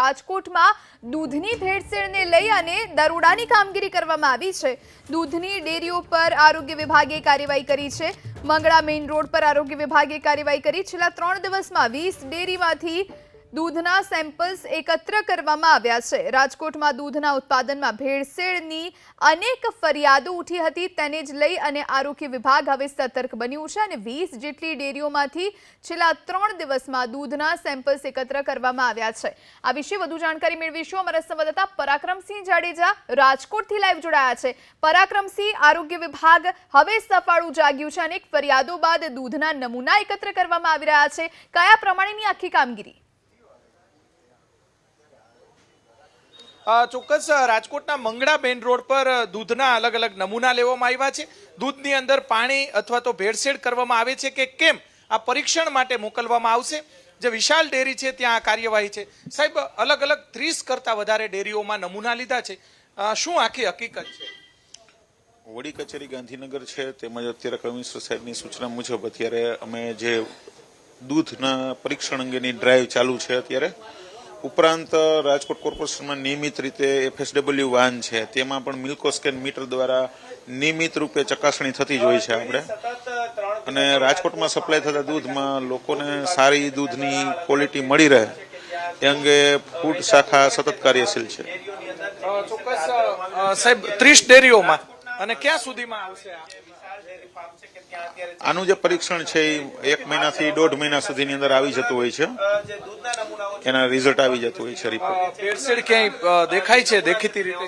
રાજકોટમાં દૂધની ભેળસેળને લઈ અને દરોડાની કામગીરી કરવામાં આવી છે. દૂધની ડેરીઓ પર આરોગ્ય વિભાગે કાર્યવાહી કરી છે. મંગળા મેઇન રોડ પર આરોગ્ય વિભાગે કાર્યવાહી કરી. છેલ્લા ત્રણ દિવસમાં વીસ ડેરીમાંથી દૂધના સેમ્પલ્સ એકત્ર કરવામાં આવ્યા છે. રાજકોટમાં દૂધના ઉત્પાદનમાં ભેળસેળની અનેક ફરિયાદો ઉઠી હતી. તેને જ લઈ અને આરોગ્ય વિભાગ હવે સતર્ક બન્યું છે અને વીસ જેટલી ડેરીઓમાંથી છેલ્લા ત્રણ દિવસમાં દૂધના સેમ્પલ્સ એકત્ર કરવામાં આવ્યા છે. આ વિશે વધુ જાણકારી મેળવીશું. અમારા સંવાદદાતા પરાક્રમસિંહ જાડેજા રાજકોટથી લાઈવ જોડાયા છે. પરાક્રમસિંહ, આરોગ્ય વિભાગ હવે સફાળું જાગ્યું છે અનેક ફરિયાદો બાદ દૂધના નમૂના એકત્ર કરવામાં આવી રહ્યા છે. કયા પ્રમાણેની આખી કામગીરી? ચોક્કસ રાજકોટના મંગળા મેઇન રોડ પર દૂધના અલગ અલગ નમૂના લેવામાં આવ્યા છે. દૂધની અંદર પાણી અથવા તો ભેળસેળ કરવામાં આવે છે કે કેમ આ પરીક્ષણ માટે મોકલવામાં આવશે. જે વિશાલ ડેરી છે ત્યાં આ કાર્યવાહી છે. સાહેબ, અલગ અલગ ત્રીસ કરતા વધારે ડેરીઓમાં નમૂના લીધા છે. શું આખી હકીકત છે? વડી કચેરી ગાંધીનગર છે, તેમજ અત્યારે કમિશનર સાહેબની સૂચના મુજબ અત્યારે અમે જે દૂધના પરીક્ષણ અંગેની ડ્રાઈવ ચાલુ છે અત્યારે ઉપરાંત રાજકોટ કોર્પોરેશનમાં નિયમિત રીતે એફએસડબલ્યુ વાન છે. તેમાં પણ મિલ્કો સ્કેન મીટર દ્વારા નિયમિત રૂપે ચકાસણી થતી જ હોય છે આપણે. અને રાજકોટમાં સપ્લાય થતા દૂધમાં લોકોને સારી દૂધની ક્વોલિટી મળી રહે. એ અંગે ફૂડ શાખા સતત કાર્યશીલ છે. ચોક્કસ સાહેબ, ત્રીસ ડેરીઓમાં અને ક્યાં સુધીમાં આવશે આનું જે પરીક્ષણ છે એ એક મહિનાથી દોઢ મહિના સુધીની અંદર આવી જતું હોય છે. એના રિઝલ્ટ આવી જતું હોય છે રિપોર્ટ ભેળસેળ ક્યાંય દેખાય છે? દેખીતી રીતે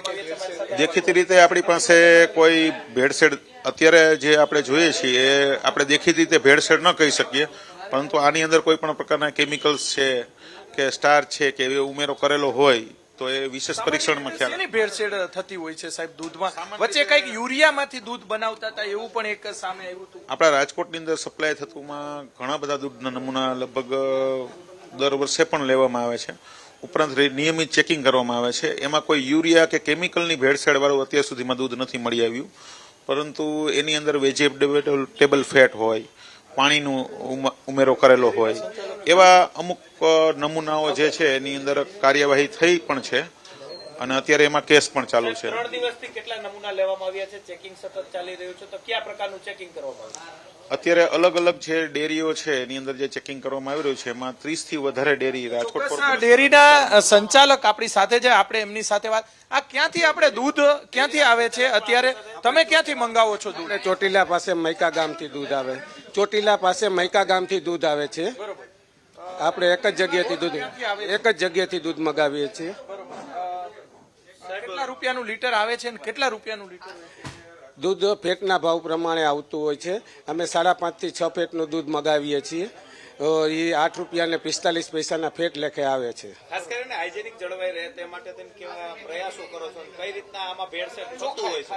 દેખીતી રીતે આપણી પાસે કોઈ ભેળસેળ અત્યારે જે આપણે જોઈએ છીએ એ આપણે દેખીતી રીતે ભેળસેળ ન કહી શકીએ પરંતુ આની અંદર કોઈ પણ પ્રકારના કેમિકલ્સ છે કે સ્ટાર છે કે એવો ઉમેરો કરેલો હોય તો એ વિશેષ પરીક્ષણમાં ખ્યાલ એની ભેળસેળ થતી હોય છે સાહેબ? દૂધમાં વચ્ચે કંઈક યુરિયામાંથી દૂધ બનાવતા હતા એવું પણ એક સામે આવ્યું હતું. આપણા રાજકોટની અંદર સપ્લાય થતુંમાં ઘણા બધા દૂધના નમૂના લગભગ દર વર્ષે પણ લેવામાં આવે છે. ઉપરાંત નિયમિત ચેકિંગ કરવામાં આવે છે. એમાં કોઈ યુરિયા કે કેમિકલની ભેળસેળવાળું અત્યાર સુધીમાં દૂધ નથી મળી આવ્યું. પરંતુ એની અંદર વેજીટેબલ ટેબલ ફેટ હોય પાણીનો ઉમ- ઉમેરો કરેલો હોય. એવા અમુક નમૂનાઓ જે છે એની અંદર કાર્યવાહી થઈ પણ છે અને અત્યારે એમાં કેસ પણ ચાલુ છે. ત્રણ દિવસથી કેટલા નમૂના લેવામાં આવ્યા છે? ચેકિંગ સતત ચાલી રહ્યું છે. તો કયા પ્રકારનું ચેકિંગ કરવામાં આવ્યું અત્યારે અલગ અલગ જે ડેરીઓ છે એની અંદર જે ચેકિંગ કરવામાં આવી રહ્યું છે એમાં ત્રીસથી વધારે ડેરી રાજકોટ ડેરીના સંચાલક આપણી સાથે છે. આપણે એમની સાથે વાત આ ક્યાંથી આપણે દૂધ ક્યાંથી આવે છે? અત્યારે તમે ક્યાંથી મંગાવો છો દૂધ? ચોટીલા પાસે મૈકા ગામથી દૂધ આવે. ચોટીલા પાસે મૈકા ગામથી દૂધ આવે છે. આપણે એક જ જગ્યાએથી દૂધ એક જ જગ્યાએથી દૂધ મગાવીએ છીએ. કેટલા રૂપિયાનું લીટર આવે છે અને કેટલા રૂપિયાનું લીટર દૂધ ફેકના ભાવ પ્રમાણે આવતું હોય છે. અમે સાડા પાંચથી છ ફેટનું દૂધ મગાવીએ છીએ. એ આઠ રૂપિયા ને પિસ્તાલીસ પૈસાના ફેટ લેખે આવે છે. ખાસ કરીને હાઇજેનિક જળવાઈ રહે તે માટે તમે કેવા પ્રયાસો કરો છો કઈ રીતના આમાં ભેળસેળ થતું હોય છે?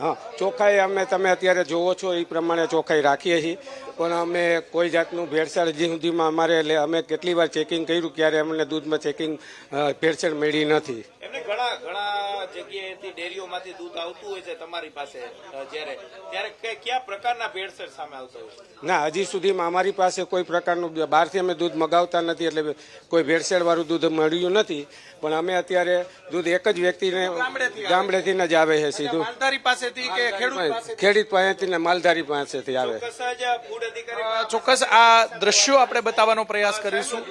હા ચોખ્ખાઈ અમે તમે અત્યારે જોવો છો એ પ્રમાણે ચોખ્ખાઈ રાખીએ છીએ. પણ અમે કોઈ જાતનું ભેળસેળ હજી સુધીમાં અમારે એટલે અમે કેટલી વાર ચેકિંગ કર્યું ક્યારે અમને દૂધમાં ચેકિંગ ભેળસેળ મળી નથી. એમને ઘણા ઘણા જગ્યાએથી ડેરીઓમાંથી દૂધ આવતું હોય છે તમારી પાસે જ્યારે ત્યારે કયા પ્રકારના ભેળસેળ સામે આવતો હોય છે? ના હજી સુધીમાં અમારી પાસે કોઈ પ્રકારનું બહારથી અમે દૂધ મગાવતા નથી એટલે કોઈ ભેળસેળવાળું દૂધ મળ્યું નથી. પણ અમે અત્યારે દૂધ એક જ વ્યક્તિને ગામડેથી જ આવે છે સીધું. માલધારી પાસેથી કે ખેડૂત પાસેથી? ખેડૂત પાસેથી ને માલધારી પાસેથી આવે. ચોક્કસ જ ફૂડ અધિકારી અ, ચોક્કસ આ દ્રશ્યો આપણે બતાવવાનો પ્રયાસ કરીશું.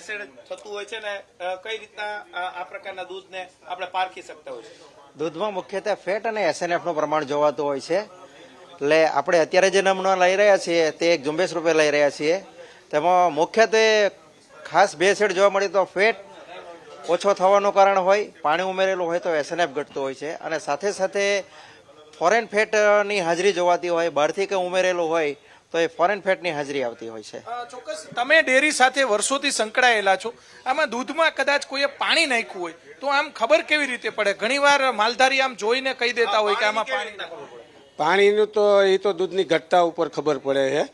ભેળસેળ થતું હોય છે ને કઈ રીતના આ પ્રકારના દૂધને આપણે પારખી શકતા હોય છે? દૂધમાં મુખ્યત્વે ફેટ અને એસએનએફનું પ્રમાણ જોવાતું હોય છે. એટલે આપણે અત્યારે જે નમૂના લઈ રહ્યા છીએ, તે એક ઝુંબેશ રૂપે લઈ રહ્યા છીએ. તેમાં મુખ્યત્વે ખાસ ભેળસેળ જોવા મળી તો ફેટ ઓછો થવાનું કારણ હોય, પાણી ઉમેરેલું હોય તો એસએનએફ ઘટતું હોય છે. અને સાથે સાથે ફોરેન ફેટની હાજરી જોવાતી હોય, બહારથી કંઈ ઉમેરેલું હોય તો એ ફોરેન ફેટની હાજરી આવતી હોય છે. ચોક્કસ. તમે ડેરી સાથે વર્ષોથી સંકળાયેલા છો. આમાં દૂધમાં કદાચ કોઈએ પાણી નાખ્યું હોય તો આમ ખબર કેવી રીતે પડે? ઘણીવાર માલધારી આમ જોઈને કહી દેતા હોય કે આમાં પાણી નાખવું પાણીનું તો એ તો દૂધની ઘટતા ઉપર ખબર પડે છે.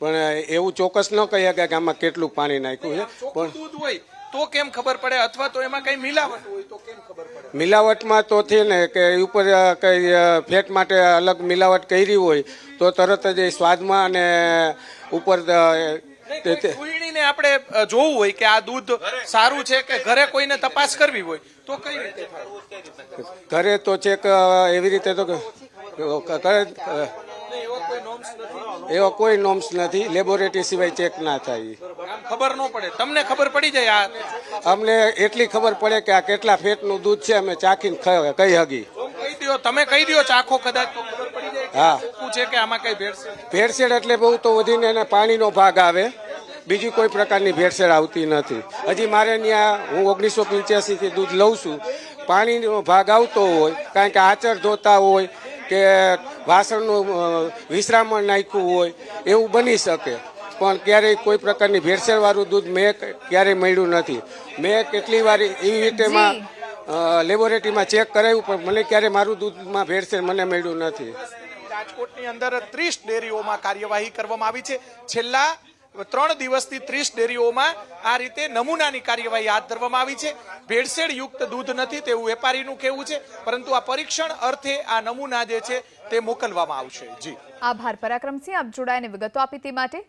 પણ એવું ચોક્કસ ન કહી શકાય કે આમાં કેટલું પાણી નાખ્યું છે. પણ દૂધ હોય તો કેમ ખબર પડે? અથવા તો એમાં કઈ મિલાવટ હોય તો કેમ ખબર પડે? મિલાવટમાં તો છે ને કે ઉપર કંઈ ફેટ માટે અલગ મિલાવટ કરી હોય તો તરત જ એ સ્વાદમાં અને ઉપર આપણે જોવું હોય કે આ દૂધ સારું છે કે ઘરે કોઈને તપાસ કરવી હોય તો કઈ રીતે ઘરે તો ચેક એવી રીતે તો એવા કોઈ નોમ્સ નથી? લેબોરેટરી સિવાય ચેક ના થાય. ખબર ન પડે. તમને ખબર પડી જાય આ અમને એટલી ખબર પડે કે આ કેટલા ફેટનું દૂધ છે અમે ચાખીને કહી હગી. કહી દ્યો તમે કહી દ્યો ચાખો કદાચ હા. છે કે આમાં કઈ ભેળસેળ ભેળસેળ એટલે બહુ તો વધીને એને પાણીનો ભાગ આવે. બીજી કોઈ પ્રકારની ભેળસેળ આવતી નથી. હજી મારે ત્યાં હું ઓગણીસો પંચ્યાસીથી દૂધ લઉં છું. પાણીનો ભાગ આવતો હોય કારણ કે આચર ધોતા હોય કે વાસણનું વિશ્રામણ નાખ્યું હોય એવું બની શકે. પણ ક્યારેય કોઈ પ્રકારની ભેળસેળવાળું દૂધ મેં ક્યારેય મળ્યું નથી. મેં કેટલી વાર એવી રીતેમાં જી. લેબોરેટરીમાં ચેક કરાવ્યું પણ મને ક્યારેય મારું દૂધમાં ભેળસેળ મને મળ્યું નથી. રાજકોટની અંદર ત્રીસ ડેરીઓમાં કાર્યવાહી કરવામાં આવી છે. છેલ્લા ત્રણ દિવસથી ત્રીસ ડેરીઓમાં આ રીતે નમૂનાની કાર્યવાહી હાથ ધરવામાં આવી છે. ભેળસેળ યુક્ત દૂધ નથી તેવું વેપારીનું કહેવું છે પરંતુ આ પરીક્ષણ અર્થે આ નમૂના જે છે તે મોકલવામાં આવશે. જી. આભાર પરાક્રમસિંહ આપ જોડાઈને વિગતો આપી તે માટે